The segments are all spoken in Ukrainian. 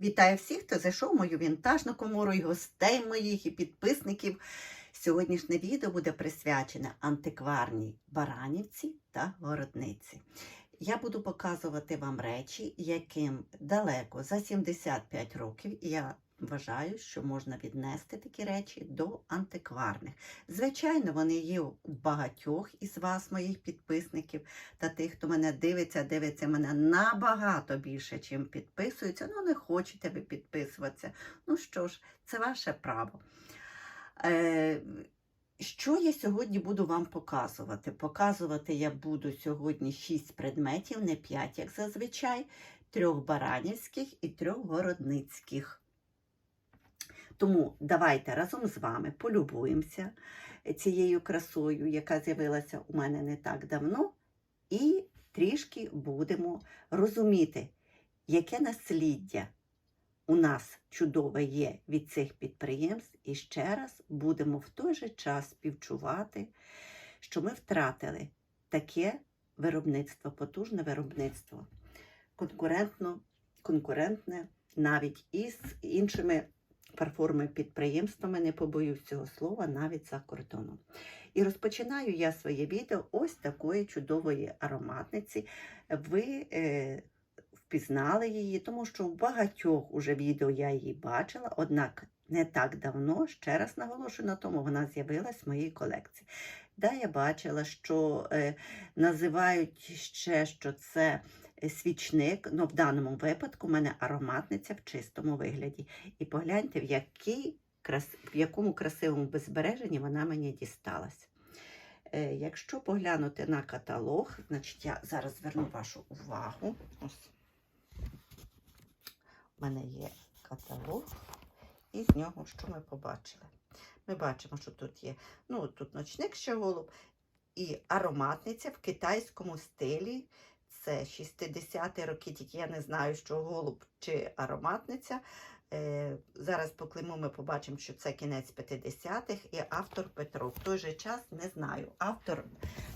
Вітаю всіх, хто зайшов в мою вінтажну комору і гостей моїх і підписників. Сьогоднішнє відео буде присвячене антикварній баранівці та городниці. Я буду показувати вам речі, яким далеко за 75 років. Я вважаю, що можна віднести такі речі до антикварних. Звичайно, вони є у багатьох із вас, моїх підписників, та тих, хто мене дивиться, дивиться мене набагато більше, чим підписуються. Ну, не хочете ви підписуватися. Ну що ж, це ваше право. Е, що я сьогодні буду вам показувати? Показувати я буду сьогодні 6 предметів, не 5, як зазвичай, трьох баранівських і трьох городницьких. Тому давайте разом з вами полюбуємося цією красою, яка з'явилася у мене не так давно, і трішки будемо розуміти, яке насліддя у нас чудове є від цих підприємств, і ще раз будемо в той же час співчувати, що ми втратили таке виробництво, потужне виробництво, конкурентно, конкурентне навіть із іншими фарфоровими підприємствами, не побоюсь цього слова, навіть за кордоном. І розпочинаю я своє відео ось такої чудової ароматниці. Ви е, впізнали її, тому що в багатьох уже відео я її бачила, однак не так давно, ще раз наголошую на тому, вона з'явилась в моїй колекції. Да, я бачила, що е, називають ще, що це свічник, але в даному випадку в мене ароматниця в чистому вигляді. І погляньте, в, який, в якому красивому безбереженні вона мені дісталась. Е, якщо поглянути на каталог, значить я зараз зверну вашу увагу. Ось. У мене є каталог, і з нього що ми побачили? Ми бачимо, що тут є ну, тут ночник ще голуб, і ароматниця в китайському стилі. Це 60-ті роки, тільки я не знаю, що голуб чи ароматниця. Е, зараз по клейму ми побачимо, що це кінець 50-х і автор Петро. В той же час не знаю, автор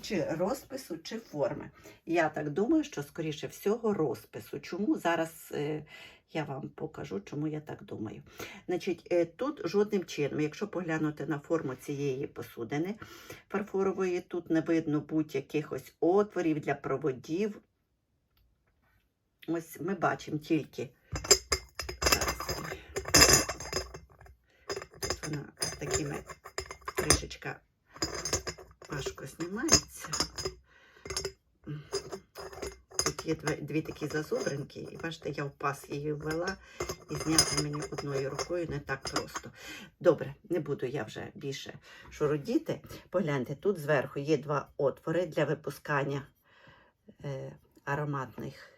чи розпису, чи форми. Я так думаю, що, скоріше всього, розпису. Чому зараз е, я вам покажу, чому я так думаю. Значить, е, Тут жодним чином, якщо поглянути на форму цієї посудини фарфорової, тут не видно будь-яких ось отворів для проводів. Ось ми бачимо тільки. Тут вона з такими трішечка важко знімається. Є дві, такі зазубринки, і бачите, я в пас її ввела і зняти мені одною рукою не так просто. Добре, не буду я вже більше шурудіти. Погляньте, тут зверху є два отвори для випускання е, ароматних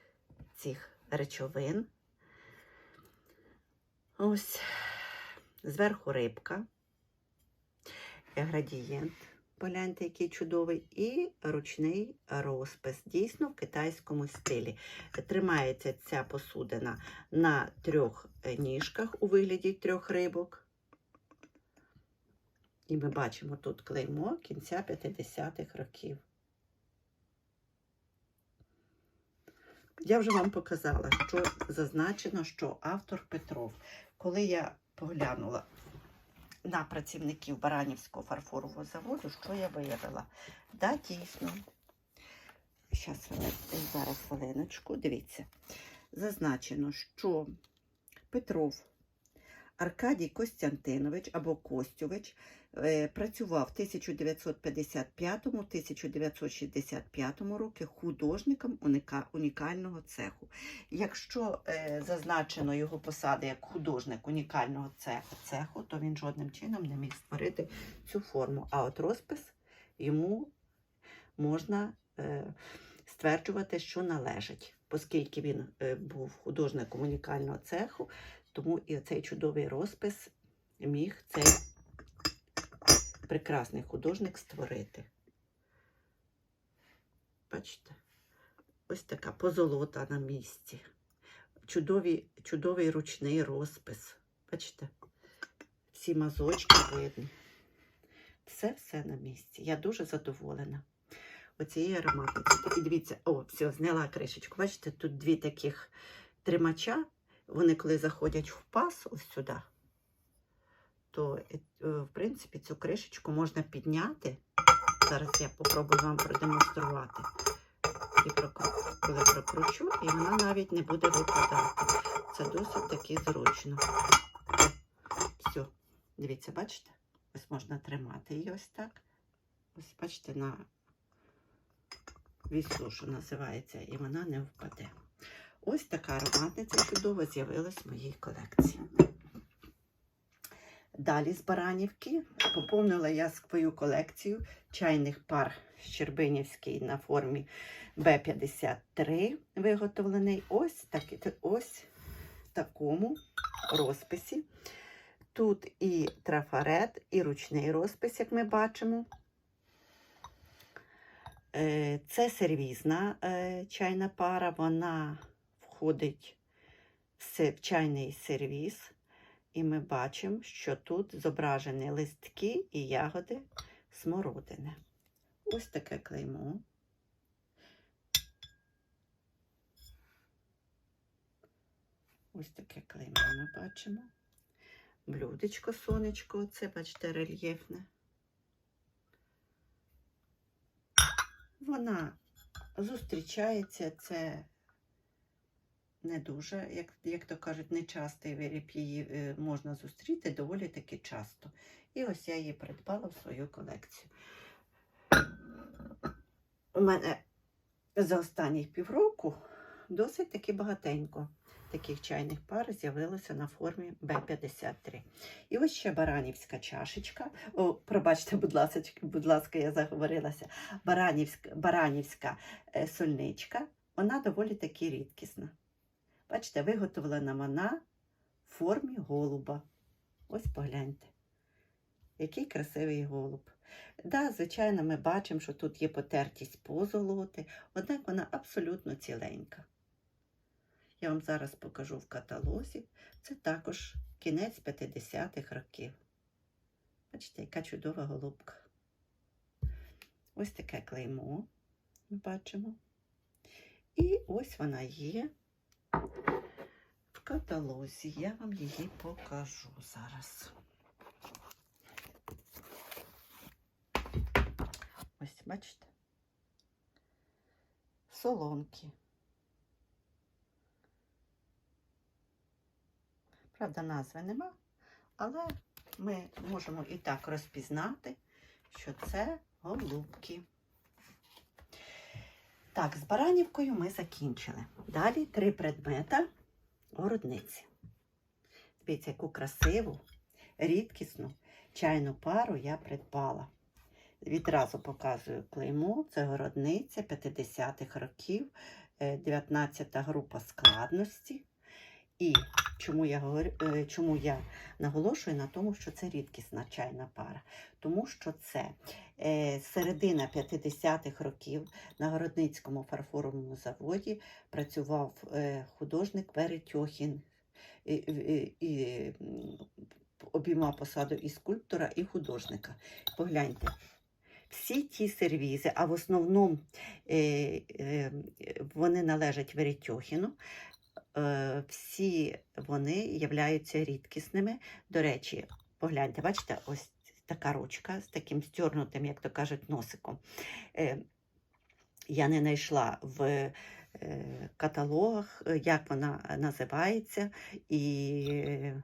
цих речовин. Ось зверху рибка, градієнт. Погляньте, який чудовий, і ручний розпис, дійсно в китайському стилі. Тримається ця посудина на трьох е, ніжках у вигляді трьох рибок. І ми бачимо тут клеймо кінця 50-х років. Я вже вам показала, що зазначено, що автор Петров. Коли я поглянула на працівників Баранівського фарфорового заводу, що я виявила? Да, дійсно. Щас, зараз хвилиночку, дивіться. Зазначено, що Петров Аркадій Костянтинович або Костювич е, працював в 1955-1965 роки художником унікального цеху. Якщо е, зазначено його посади як художник унікального цеху, то він жодним чином не міг створити цю форму. А от розпис йому можна е, стверджувати, що належить, оскільки він був художником унікального цеху, тому і цей чудовий розпис міг цей прекрасний художник створити. Бачите? Ось така позолота на місці. Чудові, чудовий ручний розпис. Бачите? Всі мазочки видні. Все-все на місці. Я дуже задоволена. Оцієї ароматниці. І дивіться, о, все, зняла кришечку. Бачите, тут дві таких тримача вони коли заходять в паз ось сюди, то, е, е, в принципі, цю кришечку можна підняти. Зараз я попробую вам продемонструвати. І коли прокручу, і вона навіть не буде випадати. Це досить таки зручно. Все, дивіться, бачите? Ось можна тримати її ось так. Ось бачите, на вісу, що називається, і вона не впаде. Ось така ароматниця чудово з'явилась в моїй колекції. Далі з Баранівки поповнила я свою колекцію чайних пар Щербинівський на формі Б53 виготовлений. Ось, так, ось в такому розписі. Тут і трафарет, і ручний розпис, як ми бачимо. Е, Це сервізна е, чайна пара, вона входить чайний сервіз. І ми бачимо, що тут зображені листки і ягоди смородини. Ось таке клеймо. Ось таке клеймо ми бачимо. Блюдечко, сонечко, це, бачите, рельєфне. Вона зустрічається, це не дуже, як, як то кажуть, нечастий виріб її е, можна зустріти доволі таки часто. І ось я її придбала в свою колекцію. У мене за останні півроку досить таки багатенько таких чайних пар з'явилося на формі Б53. І ось ще баранівська чашечка. О, пробачте, будь ласка, будь ласка, я заговорилася. Баранівська, баранівська е, сольничка. Вона доволі таки рідкісна. Бачите, виготовлена вона в формі голуба. Ось погляньте. Який красивий голуб. Да, звичайно, ми бачимо, що тут є потертість позолоти, однак вона абсолютно ціленька. Я вам зараз покажу в каталозі. Це також кінець 50-х років. Бачите, яка чудова голубка. Ось таке клеймо ми бачимо. І ось вона є в каталозі. Я вам її покажу зараз. Ось, бачите? Соломки. Правда, назви нема, але ми можемо і так розпізнати, що це голубки. Так, з баранівкою ми закінчили. Далі три предмета городниці. Дивіться, яку красиву, рідкісну чайну пару я придбала. Відразу показую клеймо. Це городниця 50-х років, 19 група складності. І чому я говорю, е, чому я наголошую на тому, що це рідкісна чайна пара? Тому що це е, середина 50-х років на Городницькому фарфоровому заводі працював е, художник Веретьохін. І, обіймав посаду і скульптора, і художника. Погляньте. Всі ті сервізи, а в основному вони належать Веретьохіну, всі вони являються рідкісними. До речі, погляньте, бачите, ось така ручка з таким стюрнутим, як то кажуть, носиком. Е, я не знайшла в е, каталогах, е, як вона називається і е,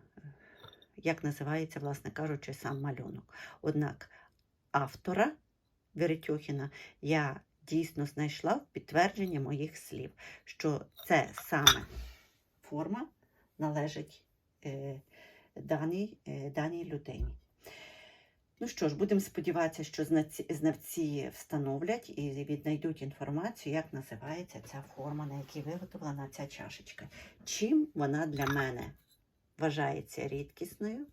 як називається, власне кажучи, сам малюнок. Однак автора Веретьохіна я дійсно знайшла в підтвердження моїх слів, що це саме форма належить е, даній, е, даній людині. Ну що ж, будемо сподіватися, що знавці, знавці встановлять і віднайдуть інформацію, як називається ця форма, на якій виготовлена ця чашечка. Чим вона для мене вважається рідкісною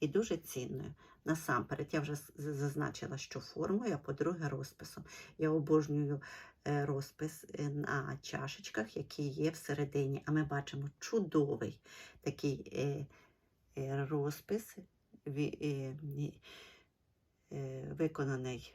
і дуже цінною. Насамперед, я вже зазначила, що формою, а по-друге, розписом. Я обожнюю е, розпис е, на чашечках, які є всередині. А ми бачимо чудовий такий е, розпис, виконаний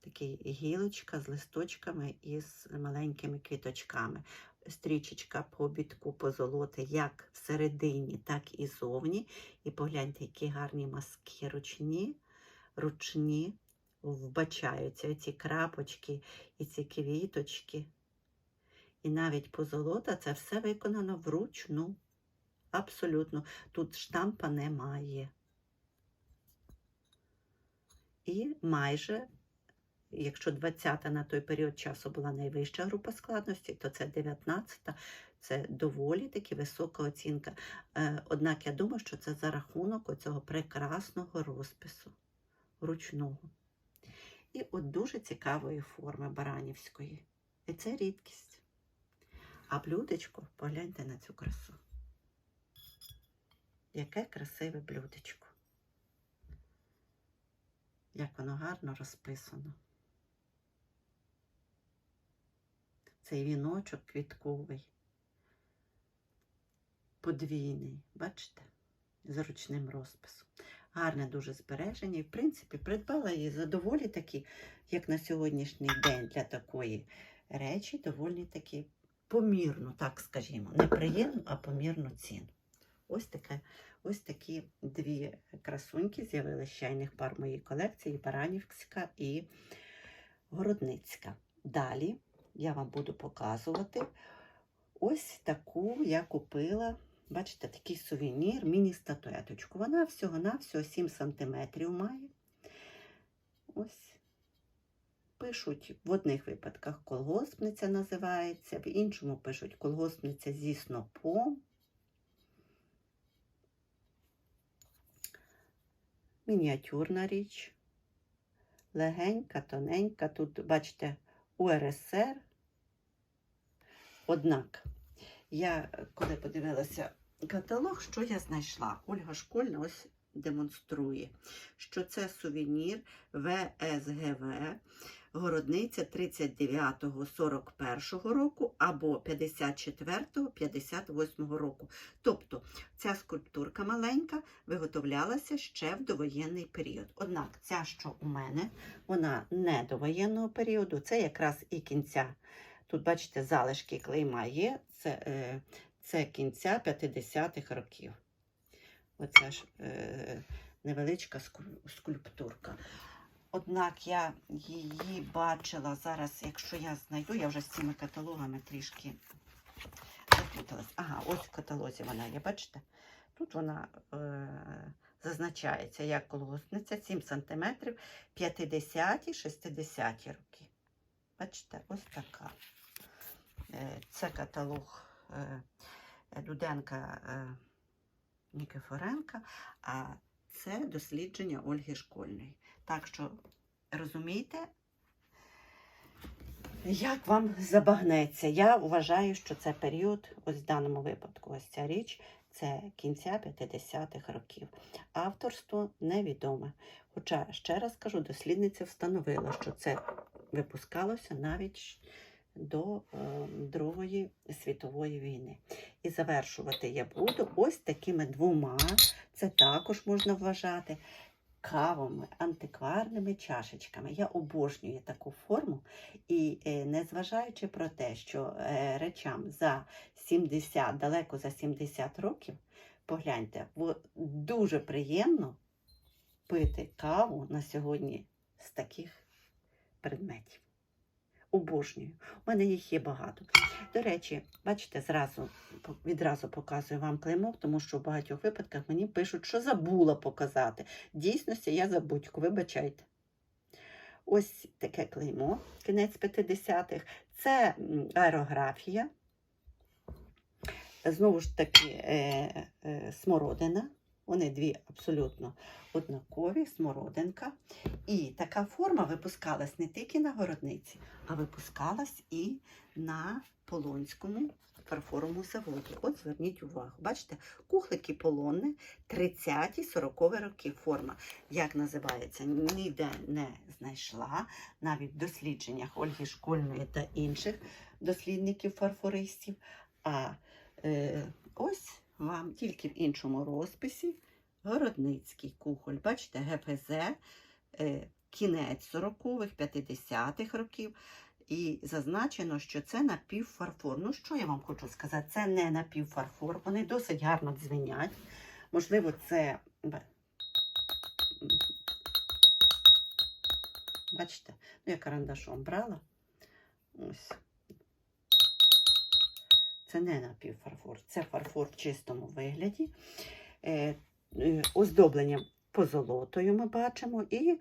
такий гілочка з листочками і з маленькими квіточками. Стрічечка по бітку позолоти як всередині, так і зовні. І погляньте, які гарні маски ручні, ручні вбачаються ці крапочки і ці квіточки. І навіть позолота це все виконано вручну. Абсолютно. Тут штампа немає. І майже, якщо 20-та на той період часу була найвища група складності, то це 19-та, це доволі таки висока оцінка. Е, Однак я думаю, що це за рахунок оцього прекрасного розпису ручного. І от дуже цікавої форми баранівської. І це рідкість. А блюдечко, погляньте на цю красу. Яке красиве блюдечко. Як воно гарно розписано. Цей віночок квітковий, подвійний, бачите, з ручним розписом. Гарне дуже збереження. І, в принципі, придбала її за доволі такі, як на сьогоднішній день для такої речі, доволі таки помірну, так скажімо. Не приємну, а помірну ціну. Ось таке, ось такі дві красуньки з'явилися з чайних пар моїй колекції: Баранівська і Городницька. Далі я вам буду показувати ось таку я купила. Бачите, такий сувенір, міні-статуеточку. Вона всього-навсього 7 см має. Ось. Пишуть в одних випадках колгоспниця називається, в іншому пишуть колгоспниця зі снопом. Мініатюрна річ. Легенька, тоненька. Тут, бачите, УРСР. Однак, я коли подивилася каталог, що я знайшла? Ольга Школьна ось демонструє, що це сувенір ВСГВ, городниця 39-41 року або 54-58 року. Тобто ця скульптурка маленька виготовлялася ще в довоєнний період. Однак ця, що у мене, вона не довоєнного періоду, це якраз і кінця. Тут, бачите, залишки клейма є, це, е, це кінця 50-х років. Оця ж е, невеличка скульптурка. Однак я її бачила зараз, якщо я знайду, я вже з цими каталогами трішки запуталась. Ага, ось в каталозі вона є, бачите? Тут вона е, зазначається як колгоспниця 7 см 50-60 роки. Бачите, ось така. Е, Це каталог е, Дуденка е, Нікифоренка, а це дослідження Ольги Школьної. Так що розумієте, як вам забагнеться? Я вважаю, що це період, ось в даному випадку, ось ця річ, це кінця 50-х років. Авторство невідоме. Хоча, ще раз кажу, дослідниця встановила, що це випускалося навіть до е, Другої світової війни. І завершувати я буду ось такими двома, це також можна вважати, кавовими антикварними чашечками. Я обожнюю таку форму. І е, незважаючи про те, що е, речам за 70, далеко за 70 років, погляньте, дуже приємно пити каву на сьогодні з таких предметів. Обожнюю. У мене їх є багато. До речі, бачите, зразу відразу показую вам клеймо, тому що в багатьох випадках мені пишуть, що забула показати. Дійсності я забудьку, вибачайте. Ось таке клеймо, кінець 50-х. Це аерографія. Знову ж таки, е, е, смородина. Вони дві абсолютно однакові, смородинка. І така форма випускалась не тільки на городниці, а випускалась і на Полонському фарфоровому заводі. От зверніть увагу. Бачите, кухлики полонне 30-40 роки форма. Як називається? Ніде не знайшла. Навіть в дослідженнях Ольги Школьної та інших дослідників-фарфористів. А е, ось вам тільки в іншому розписі Городницький кухоль. Бачите, ГПЗ, е, кінець 40-х, 50-х років. і зазначено, що це напівфарфор. Ну, що я вам хочу сказати? Це не напівфарфор, вони досить гарно дзвенять. Можливо, це. Бачите, ну я карандашом брала. Ось. Це не напівфарфор, це фарфор в чистому вигляді. Е, е, оздоблення позолотою ми бачимо і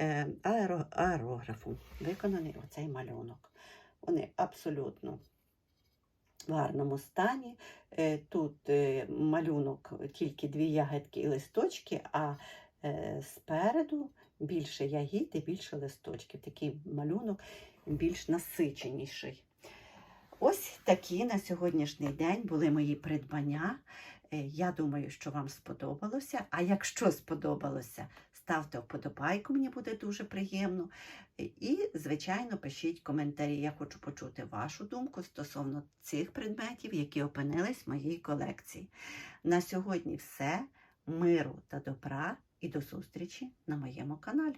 е, аеро, аерографом виконаний оцей малюнок. Вони абсолютно в гарному стані. Тут малюнок тільки дві ягідки і листочки, а спереду більше ягід і більше листочків. Такий малюнок більш насиченіший. Ось такі на сьогоднішній день були мої придбання. Е, Я думаю, що вам сподобалося. А якщо сподобалося, ставте вподобайку, мені буде дуже приємно. Е, І, звичайно, пишіть коментарі. Я хочу почути вашу думку стосовно цих предметів, які опинились в моїй колекції. На сьогодні все. Миру та добра і до зустрічі на моєму каналі.